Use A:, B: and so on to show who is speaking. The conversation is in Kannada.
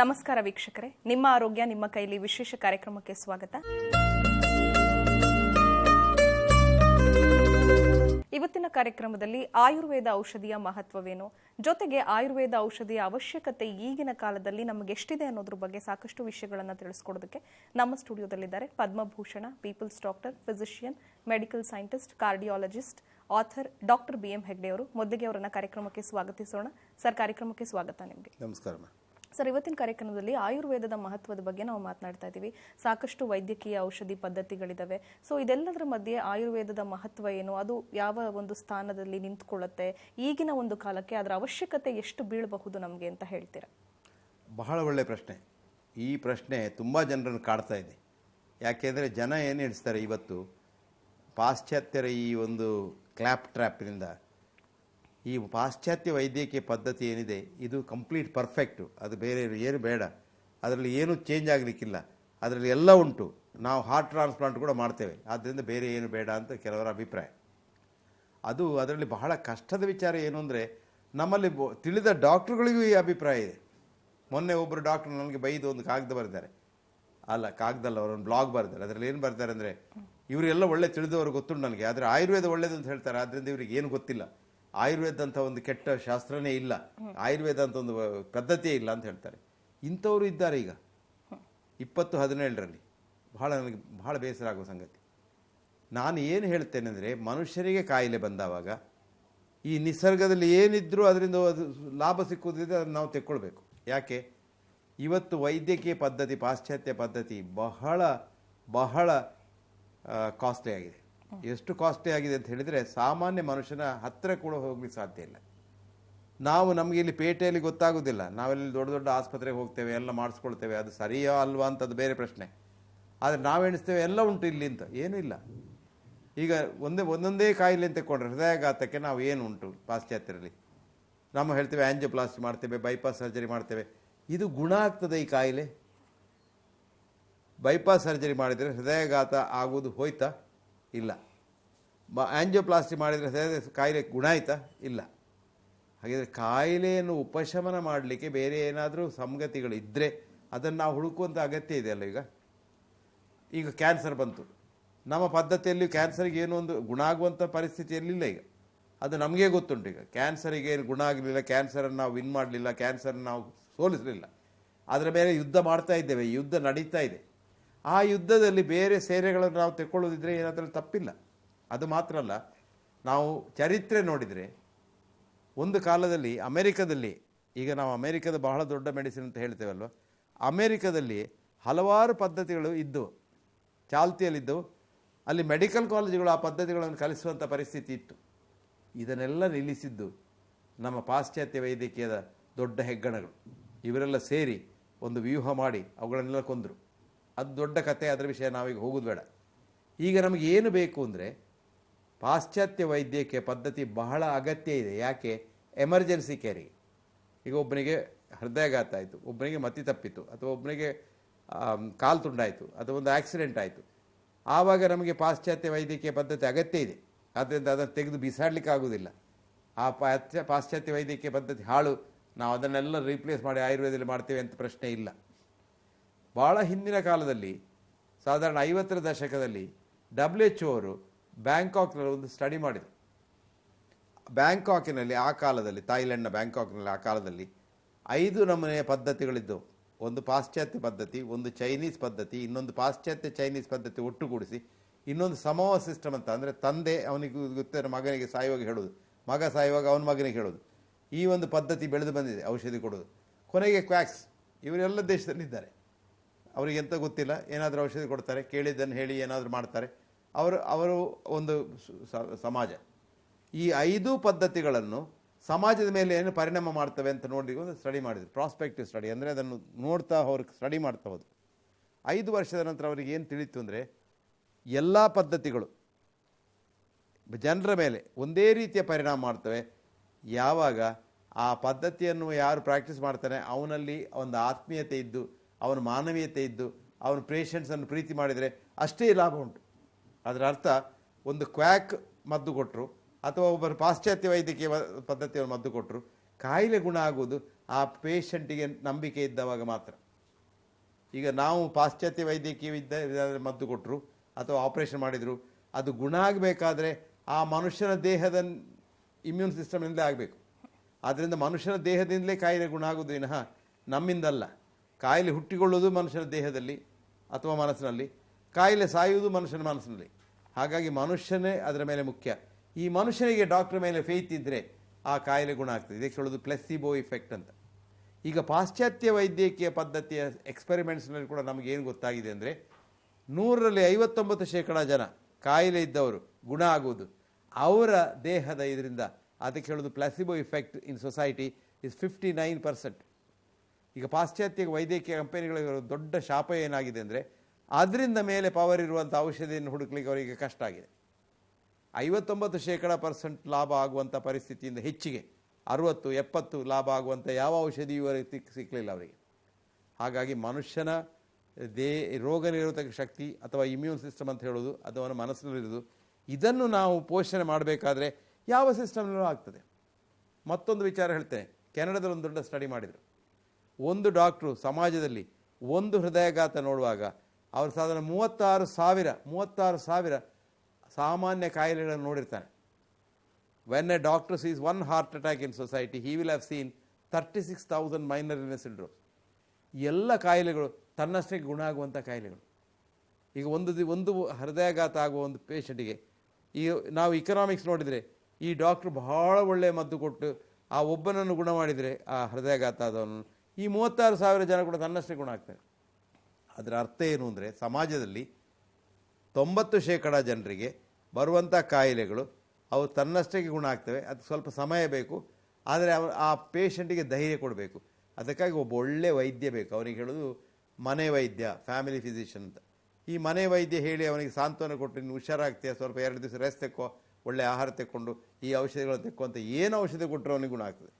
A: ನಮಸ್ಕಾರ ವೀಕ್ಷಕರೇ. ನಿಮ್ಮ ಆರೋಗ್ಯ, ನಿಮ್ಮ ಕೈಲಿ ವಿಶೇಷ ಕಾರ್ಯಕ್ರಮಕ್ಕೆ ಸ್ವಾಗತ. ಇವತ್ತಿನ ಕಾರ್ಯಕ್ರಮದಲ್ಲಿ ಆಯುರ್ವೇದ ಔಷಧಿಯ ಮಹತ್ವವೇನು? ಜೊತೆಗೆ ಆಯುರ್ವೇದ ಔಷಧಿಯ ಅವಶ್ಯಕತೆ ಈಗಿನ ಕಾಲದಲ್ಲಿ ನಮಗೆ ಎಷ್ಟಿದೆ ಅನ್ನೋದ್ರ ಬಗ್ಗೆ ಸಾಕಷ್ಟು ವಿಷಯಗಳನ್ನು ತಿಳಿಸ್ಕೊಡೋದಕ್ಕೆ ನಮ್ಮ ಸ್ಟುಡಿಯೋದಲ್ಲಿದ್ದಾರೆ Padma Bhushan, people's doctor, physician, medical scientist, cardiologist, author doctor B M Hegde ಅವರು ಮೊದಲಿಗೆ ಅವರನ್ನ ಕಾರ್ಯಕ್ರಮಕ್ಕೆ ಸ್ವಾಗತಿಸೋಣ. ಸರ್, ಕಾರ್ಯಕ್ರಮಕ್ಕೆ ಸ್ವಾಗತ ನಿಮಗೆ.
B: ನಮಸ್ಕಾರ
A: ಸರ್, ಇವತ್ತಿನ ಕಾರ್ಯಕ್ರಮದಲ್ಲಿ ಆಯುರ್ವೇದದ ಮಹತ್ವದ ಬಗ್ಗೆ ನಾವು ಮಾತನಾಡ್ತಾ ಇದ್ದೀವಿ. ಸಾಕಷ್ಟು ವೈದ್ಯಕೀಯ ಔಷಧಿ ಪದ್ಧತಿಗಳಿದ್ದಾವೆ ಸೊ ಇದೆಲ್ಲದರ ಮಧ್ಯೆ ಆಯುರ್ವೇದದ ಮಹತ್ವ ಏನು? ಅದು ಯಾವ ಒಂದು ಸ್ಥಾನದಲ್ಲಿ ನಿಂತ್ಕೊಳ್ಳುತ್ತೆ? ಈಗಿನ ಒಂದು ಕಾಲಕ್ಕೆ ಅದರ ಅವಶ್ಯಕತೆ ಎಷ್ಟು ಬೀಳಬಹುದು ನಮಗೆ ಅಂತ ಹೇಳ್ತೀರಾ?
B: ಬಹಳ ಒಳ್ಳೆಯ ಪ್ರಶ್ನೆ. ಈ ಪ್ರಶ್ನೆ ತುಂಬ ಜನರನ್ನು ಕಾಡ್ತಾ ಇದೆ. ಯಾಕೆಂದರೆ ಜನ ಏನು ಹಿಡಿಸ್ತಾರೆ ಇವತ್ತು? ಪಾಶ್ಚಾತ್ಯರ ಈ ಒಂದು ಕ್ಲ್ಯಾಪ್ ಟ್ರ್ಯಾಪ್ನಿಂದ ಈ ಪಾಶ್ಚಾತ್ಯ ವೈದ್ಯಕೀಯ ಪದ್ಧತಿ ಏನಿದೆ, ಇದು ಕಂಪ್ಲೀಟ್ ಪರ್ಫೆಕ್ಟು. ಅದು ಬೇರೆ ಏನು ಬೇಡ. ಅದರಲ್ಲಿ ಏನೂ ಚೇಂಜ್ ಆಗಲಿಕ್ಕಿಲ್ಲ. ಅದರಲ್ಲಿ ಎಲ್ಲ ಉಂಟು. ನಾವು ಹಾರ್ಟ್ ಟ್ರಾನ್ಸ್ಪ್ಲಾಂಟ್ ಕೂಡ ಮಾಡ್ತೇವೆ. ಆದ್ದರಿಂದ ಬೇರೆ ಏನು ಬೇಡ ಅಂತ ಕೆಲವರ ಅಭಿಪ್ರಾಯ. ಅದು ಅದರಲ್ಲಿ ಬಹಳ ಕಷ್ಟದ ವಿಚಾರ ಏನು ಅಂದರೆ, ನಮ್ಮಲ್ಲಿ ತಿಳಿದ ಡಾಕ್ಟ್ರುಗಳಿಗೂ ಈ ಅಭಿಪ್ರಾಯ ಇದೆ. ಮೊನ್ನೆ ಒಬ್ಬರು ಡಾಕ್ಟ್ರು ನನಗೆ ಬೈದು ಒಂದು ಕಾಗದ ಬರೆದಾರೆ. ಅಲ್ಲ, ಕಾಗದಲ್ಲ ಅವರೊಂದು ಬ್ಲಾಗ್ ಬರ್ದಾರೆ. ಅದರಲ್ಲಿ ಏನು ಬರ್ತಾರೆ ಅಂದರೆ ಇವರೆಲ್ಲ ಒಳ್ಳೆ ತಿಳಿದವರು ಗೊತ್ತುಂಟು ನನಗೆ. ಆದರೆ ಆಯುರ್ವೇದ ಒಳ್ಳೇದು ಅಂತ ಹೇಳ್ತಾರೆ. ಆದ್ದರಿಂದ ಇವ್ರಿಗೆ ಏನು ಗೊತ್ತಿಲ್ಲ. ಆಯುರ್ವೇದ ಅಂತ ಒಂದು ಕೆಟ್ಟ ಶಾಸ್ತ್ರನೇ ಇಲ್ಲ. ಆಯುರ್ವೇದ ಅಂತ ಒಂದು ಪದ್ಧತಿಯೇ ಇಲ್ಲ ಅಂತ ಹೇಳ್ತಾರೆ. ಇಂಥವರು ಇದ್ದಾರೆ ಈಗ. ಇಪ್ಪತ್ತು ಹದಿನೇಳರಲ್ಲಿ ಬಹಳ ನನಗೆ ಬಹಳ ಬೇಸರ ಆಗುವ ಸಂಗತಿ. ನಾನು ಏನು ಹೇಳ್ತೇನೆ ಅಂದರೆ ಮನುಷ್ಯರಿಗೆ ಕಾಯಿಲೆ ಬಂದಾವಾಗ ಈ ನಿಸರ್ಗದಲ್ಲಿ ಏನಿದ್ರೂ ಅದರಿಂದ ಅದು ಲಾಭ ಸಿಕ್ಕುವುದಿದೆ ಅದನ್ನು ನಾವು ತೆಕ್ಕೊಳ್ಬೇಕು. ಯಾಕೆ? ಇವತ್ತು ವೈದ್ಯಕೀಯ ಪದ್ಧತಿ, ಪಾಶ್ಚಾತ್ಯ ಪದ್ಧತಿ ಬಹಳ ಬಹಳ ಕಾಸ್ಟ್ಲಿ ಆಗಿದೆ. ಎಷ್ಟು ಕಾಸ್ಟ್ಲಿ ಆಗಿದೆ ಅಂತ ಹೇಳಿದರೆ ಸಾಮಾನ್ಯ ಮನುಷ್ಯನ ಹತ್ತಿರ ಕೂಡ ಹೋಗ್ಲಿಕ್ಕೆ ಸಾಧ್ಯ ಇಲ್ಲ. ನಾವು ನಮಗೆ ಇಲ್ಲಿ ಪೇಟೆಯಲ್ಲಿ ಗೊತ್ತಾಗೋದಿಲ್ಲ. ನಾವೆಲ್ಲಿ ದೊಡ್ಡ ದೊಡ್ಡ ಆಸ್ಪತ್ರೆಗೆ ಹೋಗ್ತೇವೆ, ಎಲ್ಲ ಮಾಡಿಸ್ಕೊಳ್ತೇವೆ, ಅದು ಸರಿಯೋ ಅಲ್ವಾ ಅಂತದ್ದು ಬೇರೆ ಪ್ರಶ್ನೆ. ಆದರೆ ನಾವು ಎಣಿಸ್ತೇವೆ, ಎಲ್ಲ ಉಂಟು ಇಲ್ಲಿ ಅಂತ, ಏನೂ ಇಲ್ಲ. ಈಗ ಒಂದೇ, ಒಂದೊಂದೇ ಕಾಯಿಲೆ ಅಂತ ತಗೊಂಡ್ರೆ ಹೃದಯಾಘಾತಕ್ಕೆ ನಾವು ಏನು ಉಂಟು ಪಾಶ್ಚಾತ್ಯರಲ್ಲಿ? ನಾವು ಹೇಳ್ತೇವೆ ಆಂಜಿಯೋಪ್ಲಾಸ್ಟಿ ಮಾಡ್ತೇವೆ ಬೈಪಾಸ್ ಸರ್ಜರಿ ಮಾಡ್ತೇವೆ. ಇದು ಗುಣ ಆಗ್ತದೆ ಈ ಕಾಯಿಲೆ? ಬೈಪಾಸ್ ಸರ್ಜರಿ ಮಾಡಿದರೆ ಹೃದಯಾಘಾತ ಆಗುವುದು ಹೋಯ್ತಾ? ಇಲ್ಲ. ಬ ಆ್ಯಂಜಿಯೋಪ್ಲಾಸ್ಟಿ ಮಾಡಿದರೆ ಕಾಯಿಲೆ ಗುಣ ಆಯಿತಾ? ಇಲ್ಲ. ಹಾಗಿದ್ರೆ ಕಾಯಿಲೆಯನ್ನು ಉಪಶಮನ ಮಾಡಲಿಕ್ಕೆ ಬೇರೆ ಏನಾದರೂ ಸಂಗತಿಗಳಿದ್ದರೆ ಅದನ್ನು ನಾವು ಹುಡುಕುವಂಥ ಅಗತ್ಯ ಇದೆಯಲ್ಲ ಈಗ? ಈಗ ಕ್ಯಾನ್ಸರ್ ಬಂತು. ನಮ್ಮ ಪದ್ಧತಿಯಲ್ಲಿ ಕ್ಯಾನ್ಸರಿಗೆ ಏನೋ ಒಂದು ಗುಣ ಆಗುವಂಥ ಪರಿಸ್ಥಿತಿಯಲ್ಲಿಲ್ಲ ಈಗ. ಅದು ನಮಗೆ ಗೊತ್ತುಂಟು ಈಗ. ಕ್ಯಾನ್ಸರಿಗೆ ಏನು ಗುಣ ಆಗಲಿಲ್ಲ, ಕ್ಯಾನ್ಸರನ್ನು ನಾವು ವಿನ್ ಮಾಡಲಿಲ್ಲ, ಕ್ಯಾನ್ಸರನ್ನು ನಾವು ಸೋಲಿಸಲಿಲ್ಲ. ಅದರ ಮೇಲೆ ಯುದ್ಧ ಮಾಡ್ತಾ ಇದ್ದೇವೆ. ಯುದ್ಧ ನಡೀತಾ ಇದೆ. ಆ ಯುದ್ಧದಲ್ಲಿ ಬೇರೆ ಸೇರೆಗಳನ್ನು ನಾವು ತೆಕ್ಕೊಳ್ಳೋದಿದ್ರೆ ಏನಾದರೂ ತಪ್ಪಿಲ್ಲ. ಅದು ಮಾತ್ರ ಅಲ್ಲ, ನಾವು ಚರಿತ್ರೆ ನೋಡಿದರೆ ಒಂದು ಕಾಲದಲ್ಲಿ ಅಮೆರಿಕದಲ್ಲಿ, ಈಗ ನಾವು ಅಮೆರಿಕದ ಬಹಳ ದೊಡ್ಡ ಮೆಡಿಸಿನ್ ಅಂತ ಹೇಳ್ತೇವಲ್ವ, ಅಮೆರಿಕದಲ್ಲಿ ಹಲವಾರು ಪದ್ಧತಿಗಳು ಇದ್ದವು ಚಾಲ್ತಿಯಲ್ಲಿದ್ದವು ಅಲ್ಲಿ ಮೆಡಿಕಲ್ ಕಾಲೇಜುಗಳು ಆ ಪದ್ಧತಿಗಳನ್ನು ಕಲಿಸುವಂಥ ಪರಿಸ್ಥಿತಿ ಇತ್ತು. ಇದನ್ನೆಲ್ಲ ನಿಲ್ಲಿಸಿದ್ದು ನಮ್ಮ ಪಾಶ್ಚಾತ್ಯ ವೈದ್ಯಕೀಯದ ದೊಡ್ಡ ಹೆಗ್ಗಣಗಳು. ಇವರೆಲ್ಲ ಸೇರಿ ಒಂದು ವ್ಯೂಹ ಮಾಡಿ ಅವುಗಳನ್ನೆಲ್ಲ ಕೊಂದರು. ಅದು ದೊಡ್ಡ ಕತೆ, ಅದರ ವಿಷಯ ನಾವೀಗ ಹೋಗೋದು ಬೇಡ. ಈಗ ನಮಗೆ ಏನು ಬೇಕು ಅಂದರೆ ಪಾಶ್ಚಾತ್ಯ ವೈದ್ಯಕೀಯ ಪದ್ಧತಿ ಬಹಳ ಅಗತ್ಯ ಇದೆ. ಯಾಕೆ? ಎಮರ್ಜೆನ್ಸಿ ಕೇರಿಗೆ ಈಗ ಒಬ್ಬನಿಗೆ ಹೃದಯಾಘಾತ ಆಯಿತು ಒಬ್ಬನಿಗೆ ಮತಿ ತಪ್ಪಿತು ಅಥವಾ ಒಬ್ಬನಿಗೆ ಕಾಲು ತುಂಡಾಯಿತು, ಅಥವಾ ಒಂದು ಆಕ್ಸಿಡೆಂಟ್ ಆಯಿತು. ಆವಾಗ ನಮಗೆ ಪಾಶ್ಚಾತ್ಯ ವೈದ್ಯಕೀಯ ಪದ್ಧತಿ ಅಗತ್ಯ ಇದೆ. ಆದ್ದರಿಂದ ಅದನ್ನು ತೆಗೆದು ಬಿಸಾಡಲಿಕ್ಕೆ ಆಗೋದಿಲ್ಲ. ಆ ಪಾಶ್ಚ ಪಾಶ್ಚಾತ್ಯ ವೈದ್ಯಕೀಯ ಪದ್ಧತಿ ಹಾಳು. ನಾವು ಅದನ್ನೆಲ್ಲ ರೀಪ್ಲೇಸ್ ಮಾಡಿ ಆಯುರ್ವೇದದಲ್ಲಿ ಮಾಡ್ತೇವೆ ಅಂತ ಪ್ರಶ್ನೆ ಇಲ್ಲ. ಭಾಳ ಹಿಂದಿನ ಕಾಲದಲ್ಲಿ, ಸಾಧಾರಣ ಐವತ್ತರ ದಶಕದಲ್ಲಿ ಡಬ್ಲ್ಯೂ ಎಚ್ ಅವರು ಬ್ಯಾಂಕಾಕ್ನಲ್ಲಿ ಒಂದು ಸ್ಟಡಿ ಮಾಡಿದರು. ಬ್ಯಾಂಕಾಕಿನಲ್ಲಿ ಆ ಕಾಲದಲ್ಲಿ, ಥಾಯ್ಲೆಂಡ್ನ ಬ್ಯಾಂಕಾಕ್ನಲ್ಲಿ ಆ ಕಾಲದಲ್ಲಿ ಐದು ನಮೂನೆಯ ಪದ್ಧತಿಗಳಿದ್ದವು ಒಂದು ಪಾಶ್ಚಾತ್ಯ ಪದ್ಧತಿ, ಒಂದು ಚೈನೀಸ್ ಪದ್ಧತಿ, ಇನ್ನೊಂದು ಪಾಶ್ಚಾತ್ಯ ಚೈನೀಸ್ ಪದ್ಧತಿ ಒಟ್ಟುಗೂಡಿಸಿ ಇನ್ನೊಂದು ಸಮವ ಸಿಸ್ಟಮ್ ಅಂತ ಅಂದರೆ ತಂದೆ ಅವನಿಗೆ ಗೊತ್ತಿರೋ ಮಗನಿಗೆ ಸಾಯುವಾಗ ಹೇಳೋದು ಮಗ ಸಾಯುವಾಗ ಅವನ ಮಗನಿಗೆ ಹೇಳೋದು ಈ ಒಂದು ಪದ್ಧತಿ ಬೆಳೆದು ಬಂದಿದೆ, ಔಷಧಿ ಕೊಡೋದು ಕೊನೆಗೆ ಕ್ವ್ಯಾಕ್ಸ್ ಇವರೆಲ್ಲ ದೇಶದಲ್ಲಿದ್ದಾರೆ. ಅವರಿಗೆ ಎಂತ ಗೊತ್ತಿಲ್ಲ, ಏನಾದರೂ ಔಷಧಿ ಕೊಡ್ತಾರೆ, ಕೇಳಿದ್ದನ್ನು ಹೇಳಿ ಏನಾದರೂ ಮಾಡ್ತಾರೆ. ಅವರು ಅವರು ಒಂದು ಸಮಾಜ. ಈ ಐದು ಪದ್ಧತಿಗಳನ್ನು ಸಮಾಜದ ಮೇಲೆ ಏನು ಪರಿಣಾಮ ಮಾಡ್ತವೆ ಅಂತ ನೋಡಿ ಒಂದು ಸ್ಟಡಿ ಮಾಡಿದ್ರು. ಪ್ರಾಸ್ಪೆಕ್ಟಿವ್ ಸ್ಟಡಿ ಅಂದರೆ ಅದನ್ನು ನೋಡ್ತಾ ಅವ್ರು ಸ್ಟಡಿ ಮಾಡ್ತಾ ಹೋದ್ರು. ಐದು ವರ್ಷದ ನಂತರ ಅವರಿಗೆ ಏನು ತಿಳಿತು ಅಂದರೆ, ಎಲ್ಲ ಪದ್ಧತಿಗಳು ಜನರ ಮೇಲೆ ಒಂದೇ ರೀತಿಯ ಪರಿಣಾಮ ಮಾಡ್ತವೆ. ಯಾವಾಗ ಆ ಪದ್ಧತಿಯನ್ನು ಯಾರು ಪ್ರಾಕ್ಟೀಸ್ ಮಾಡ್ತಾನೆ ಅವನಲ್ಲಿ ಒಂದು ಆತ್ಮೀಯತೆ ಇದ್ದು ಅವನ ಮಾನವೀಯತೆ ಇದ್ದು, ಅವನ ಪೇಷಂಟ್ಸನ್ನು ಪ್ರೀತಿ ಮಾಡಿದರೆ ಅಷ್ಟೇ ಲಾಭ ಉಂಟು. ಅದರ ಅರ್ಥ, ಒಂದು ಕ್ವ್ಯಾಕ್ ಮದ್ದು ಕೊಟ್ಟರು ಅಥವಾ ಒಬ್ಬರು ಪಾಶ್ಚಾತ್ಯ ವೈದ್ಯಕೀಯ ಪದ್ಧತಿಯನ್ನು ಮದ್ದು ಕೊಟ್ಟರು ಕಾಯಿಲೆ ಗುಣ ಆಗುವುದು ಆ ಪೇಷಂಟಿಗೆ ನಂಬಿಕೆ ಇದ್ದವಾಗ ಮಾತ್ರ. ಈಗ ನಾವು ಪಾಶ್ಚಾತ್ಯ ವೈದ್ಯಕೀಯ ವಿದ್ಯ ಮದ್ದು ಕೊಟ್ಟರು ಅಥವಾ ಆಪರೇಷನ್ ಮಾಡಿದರು, ಅದು ಗುಣ ಆಗಬೇಕಾದ್ರೆ ಆ ಮನುಷ್ಯನ ದೇಹದ ಇಮ್ಯೂನ್ ಸಿಸ್ಟಮ್ನಿಂದಲೇ ಆಗಬೇಕು. ಆದ್ದರಿಂದ ಮನುಷ್ಯನ ದೇಹದಿಂದಲೇ ಕಾಯಿಲೆ ಗುಣ ಆಗೋದು ವಿನಃ ನಮ್ಮಿಂದಲ್ಲ. ಕಾಯಿಲೆ ಹುಟ್ಟಿಕೊಳ್ಳೋದು ಮನುಷ್ಯನ ದೇಹದಲ್ಲಿ ಅಥವಾ ಮನಸ್ಸಿನಲ್ಲಿ, ಕಾಯಿಲೆ ಸಾಯುವುದು ಮನುಷ್ಯನ ಮನಸ್ಸಿನಲ್ಲಿ. ಹಾಗಾಗಿ ಮನುಷ್ಯನೇ ಅದರ ಮೇಲೆ ಮುಖ್ಯ. ಈ ಮನುಷ್ಯನಿಗೆ ಡಾಕ್ಟರ್ ಮೇಲೆ ಫೇತ್ ಇದ್ದರೆ ಆ ಕಾಯಿಲೆ ಗುಣ ಆಗ್ತದೆ. ಇದಕ್ಕೆ ಹೇಳೋದು ಪ್ಲೆಸಿಬೋ ಇಫೆಕ್ಟ್ ಅಂತ. ಈಗ ಪಾಶ್ಚಾತ್ಯ ವೈದ್ಯಕೀಯ ಪದ್ಧತಿಯ ಎಕ್ಸ್ಪೆರಿಮೆಂಟ್ಸ್ನಲ್ಲಿ ಕೂಡ ನಮಗೇನು ಗೊತ್ತಾಗಿದೆ ಅಂದರೆ, ನೂರರಲ್ಲಿ ಐವತ್ತೊಂಬತ್ತು ಶೇಕಡ ಜನ ಕಾಯಿಲೆ ಇದ್ದವರು, ಗುಣ ಆಗುವುದು ಅವರ ದೇಹದ ಇದರಿಂದ ಅದಕ್ಕೆ ಹೇಳೋದು placebo effect in society is fifty nine percent ಈಗ ಪಾಶ್ಚಾತ್ಯ ವೈದ್ಯಕೀಯ ಕಂಪನಿಗಳಿಗೆ ದೊಡ್ಡ ಶಾಪ ಏನಾಗಿದೆ ಅಂದರೆ ಅದರಿಂದ ಮೇಲೆ ಪವರ್ ಇರುವಂಥ ಔಷಧಿಯನ್ನು ಹುಡುಕ್ಲಿಕ್ಕೆ ಅವರಿಗೆ ಕಷ್ಟ ಆಗಿದೆ. ಐವತ್ತೊಂಬತ್ತು ಶೇಕಡ ಪರ್ಸೆಂಟ್ ಲಾಭ ಆಗುವಂಥ ಪರಿಸ್ಥಿತಿಯಿಂದ ಹೆಚ್ಚಿಗೆ, ಅರುವತ್ತು, ಎಪ್ಪತ್ತು ಲಾಭ ಆಗುವಂಥ ಯಾವ ಔಷಧಿಯೂ ಅವರಿಗೆ ಸಿಕ್ ಸಿಕ್ಕಲಿಲ್ಲ ಅವರಿಗೆ. ಹಾಗಾಗಿ ಮನುಷ್ಯನ ದೇ ರೋಗ ನಿರೋಧಕ ಶಕ್ತಿ ಅಥವಾ ಇಮ್ಯೂನ್ ಸಿಸ್ಟಮ್ ಅಂತ ಹೇಳೋದು ಅಥವಾ ಮನಸ್ಸಿನಲ್ಲಿರೋದು ಇದನ್ನು ನಾವು ಪೋಷಣೆ ಮಾಡಬೇಕಾದ್ರೆ ಯಾವ ಸಿಸ್ಟಮ್ನಲ್ಲೂ ಆಗ್ತದೆ. ಮತ್ತೊಂದು ವಿಚಾರ ಹೇಳ್ತೇನೆ. ಕೆನಡಾದಲ್ಲಿ ಒಂದು ದೊಡ್ಡ ಸ್ಟಡಿ ಮಾಡಿದರು. ಒಂದು ಡಾಕ್ಟ್ರು ಸಮಾಜದಲ್ಲಿ ಒಂದು ಹೃದಯಘಾತ ನೋಡುವಾಗ ಅವರು ಸಾಧಾರಣ ಮೂವತ್ತಾರು ಸಾವಿರ ಮೂವತ್ತಾರು ಸಾವಿರ ಸಾಮಾನ್ಯ ಕಾಯಿಲೆಗಳನ್ನು ನೋಡಿರ್ತಾನೆ when a doctor sees one heart attack in society he will have seen thirty six thousand minor illness ಎಲ್ಲ ಕಾಯಿಲೆಗಳು ತನ್ನಷ್ಟಕ್ಕೆ ಗುಣ ಆಗುವಂಥ ಕಾಯಿಲೆಗಳು. ಈಗ ಒಂದು ದಿ, ಒಂದು ಹೃದಯಾಘಾತ ಆಗುವ ಒಂದು ಪೇಷಂಟಿಗೆ ಈ ನಾವು ಇಕನಾಮಿಕ್ಸ್ ನೋಡಿದರೆ ಈ ಡಾಕ್ಟ್ರು ಬಹಳ ಒಳ್ಳೆಯ ಮದ್ದು ಕೊಟ್ಟು ಆ ಒಬ್ಬನನ್ನು ಗುಣ ಮಾಡಿದರೆ ಆ ಹೃದಯಾಘಾತ ಆದವನು ಈ ಮೂವತ್ತಾರು ಸಾವಿರ ಜನ ಕೂಡ ತನ್ನಷ್ಟೇ ಗುಣ ಆಗ್ತಾರೆ. ಅದರ ಅರ್ಥ ಏನು ಅಂದರೆ ಸಮಾಜದಲ್ಲಿ ತೊಂಬತ್ತು ಶೇಕಡ ಜನರಿಗೆ ಬರುವಂಥ ಕಾಯಿಲೆಗಳು ಅವು ತನ್ನಷ್ಟಕ್ಕೆ ಗುಣ ಆಗ್ತವೆ, ಅದು ಸ್ವಲ್ಪ ಸಮಯ ಬೇಕು, ಆದರೆ ಅವ ಆ ಪೇಷಂಟಿಗೆ ಧೈರ್ಯ ಕೊಡಬೇಕು. ಅದಕ್ಕಾಗಿ ಒಬ್ಬ ಒಳ್ಳೆ ವೈದ್ಯ ಬೇಕು. ಅವನಿಗೆ ಹೇಳೋದು ಮನೆ ವೈದ್ಯ, ಫ್ಯಾಮಿಲಿ ಫಿಸಿಷಿಯನ್ ಅಂತ. ಈ ಮನೆ ವೈದ್ಯ ಹೇಳಿ ಅವನಿಗೆ ಸಾಂತ್ವನ ಕೊಟ್ಟು, ನೀನು ಹುಷಾರಾಗ್ತೀಯ, ಸ್ವಲ್ಪ ಎರಡು ದಿವಸ ರೆಸ್ಟ್ ತೆಕ್ಕೋ, ಒಳ್ಳೆ ಆಹಾರ ತೆಕ್ಕೊಂಡು, ಈ ಔಷಧಿಗಳು ತೆಕ್ಕೋ ಅಂತ ಏನು ಔಷಧಿ ಕೊಟ್ಟರೆ ಅವನಿಗೆ ಗುಣ ಆಗ್ತದೆ?